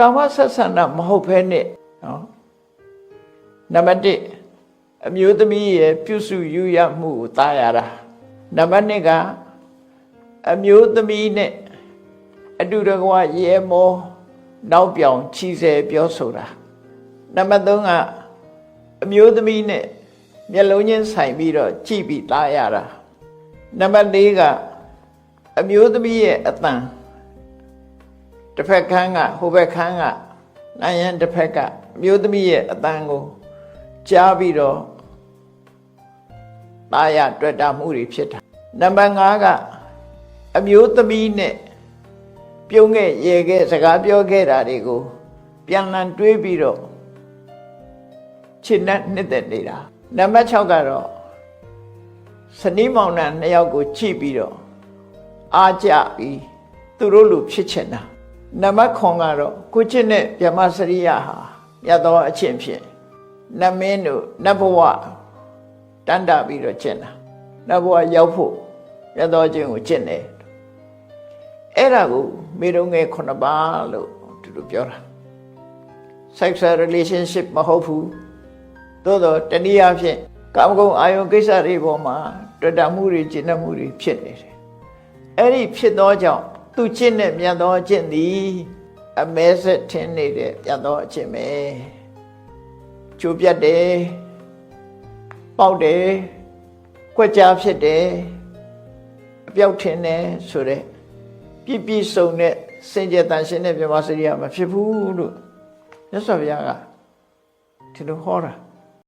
ကာမဆက်ဆံတာမဟုတ်ဘဲနဲ့နော်နံပါတ်1အမျိုးသမီးရဲ့ပြုစုယူရမှုကိုတားရတာနံပါတ်2ကအမျိုးသမီးနဲ့အတူတကွရဲမောနောက်ပြောင်ချီဆယ်ပြောဆိုတာနံပါတ်3ကအမျိုးသမီးနဲ့မျက်လုံးချင်းဆိုင်ပြီးတော့ကြည့်ပြီးတားရတာနံပါတ်4ကအမျိုးသမီးရဲ့အတန် တစ်ဖက်ခန်းကဟိုဘက်ခန်းကနိုင်ရန်တစ်ဖက်ကအမျိုးသမီးရဲ့အတန်ကိုကြားပြီးတော့တားရတွေ့တာမှုတွေဖြစ်တာနံပါတ်5ကအမျိုးသမီးနဲ့ပြုံးခဲ့ရေခဲ့စကားပြောခဲ့တာတွေကိုပြန်လည်တွေးပြီးတော့ချစ်နဲ့နှစ်သက်နေတာနံပါတ်6ကတော့စနီးမောင်နှံနှစ်ယောက်ကိုချိပြီးတော့အားကြပြီးသူတို့လူဖြစ်ချင်တာ နံပါတ်9ကတော့ကိုချစ်နဲ့ဗြဟ္မစရိယဟာမြတ်သောအချင်းဖြင့်နတ်မင်းတို့နတ်ဘဝတန်တာပြီးတော့ကျင့်တာနတ်ဘဝရောက်ဖို့မြတ်သောအချင်းကိုကျင့်တယ်အဲ့ဒါကိုမေတုံငယ်9ပါးလို့သူတို့ပြောတာ sexual relationship မဟုတ်ဘူးသို့တော့တနည်းအားဖြင့်ကာမဂုဏ်အာယုံကိစ္စတွေပေါ်မှာတွေ့တာမှုတွေကျင့်တတ်မှုတွေဖြစ်နေတယ်အဲ့ဒီဖြစ်သောကြောင့် သူကျင့်တဲ့မြတ်သောအကျင့်သည်အမဲဆက်ထင်းနေတဲ့မြတ်သောအကျင့်ပဲကျိုးပြတ်တယ်ပေါက်တယ်ကွက်ကြားဖြစ်တယ်အပြောက်ထင်းတယ်ဆိုတဲ့ပြည့်ပြည့်စုံတဲ့စင်ကြယ်တန်ရှင်းတဲ့မြတ်မစရိယမဖြစ်ဘူးလို့မြတ်စွာဘုရားကဒီလိုဟောတာ